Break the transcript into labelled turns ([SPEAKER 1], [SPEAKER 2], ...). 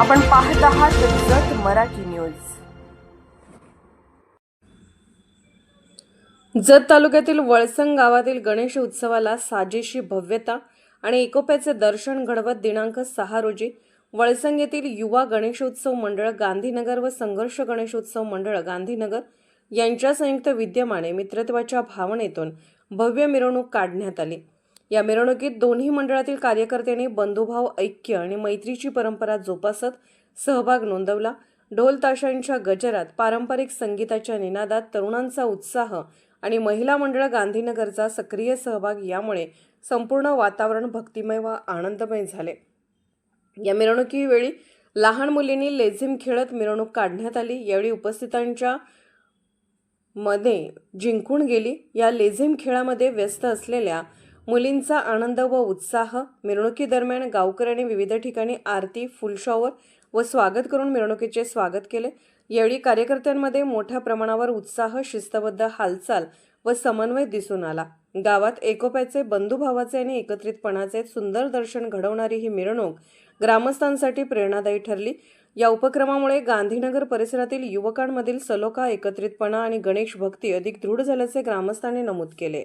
[SPEAKER 1] आपण पाहत आहात जत मराठी न्यूज. जत तालुक्यातील वळसंग गावातील गणेश उत्सवाला साजेशी भव्यता आणि एकोप्याचे दर्शन घडवत दिनांक सहा रोजी वळसंग येथील युवा गणेशोत्सव मंडळ गांधीनगर व संघर्ष गणेशोत्सव मंडळ गांधीनगर यांच्या संयुक्त विद्यमाने मित्रत्वाच्या भावनेतून भव्य मिरवणूक काढण्यात आली. या मिरवणुकीत दोन्ही मंडळातील कार्यकर्त्यांनी बंधुभाव ऐक्य आणि मैत्रीची परंपरा जोपासत सहभाग नोंदवला. ढोल ताशांच्या गजरात पारंपरिक संगीताच्या निनादात तरुणांचा उत्साह आणि महिला मंडळ गांधीनगरचा सक्रिय सहभाग यामुळे संपूर्ण वातावरण भक्तिमय व आनंदमय झाले. या मिरवणुकीवेळी लहान मुलींनी लेझिम खेळत मिरवणूक काढण्यात आली. यावेळी उपस्थितांच्या मध्ये जिंकून गेली. या लेझिम खेळामध्ये व्यस्त असलेल्या मुलींचा आनंद व उत्साह मिरवणुकीदरम्यान गावकऱ्यांनी विविध ठिकाणी आरती फुलशॉवर व स्वागत करून मिरवणुकीचे स्वागत केले. यावेळी कार्यकर्त्यांमध्ये मोठ्या प्रमाणावर उत्साह शिस्तबद्ध हालचाल व समन्वय दिसून आला. गावात एकोप्याचे बंधुभावाचे आणि एकत्रितपणाचे सुंदर दर्शन घडवणारी ही मिरवणूक ग्रामस्थांसाठी प्रेरणादायी ठरली. या उपक्रमामुळे गांधीनगर परिसरातील युवकांमधील सलोखा एकत्रितपणा आणि गणेश भक्ती अधिक दृढ झाल्याचे ग्रामस्थांनी नमूद केले.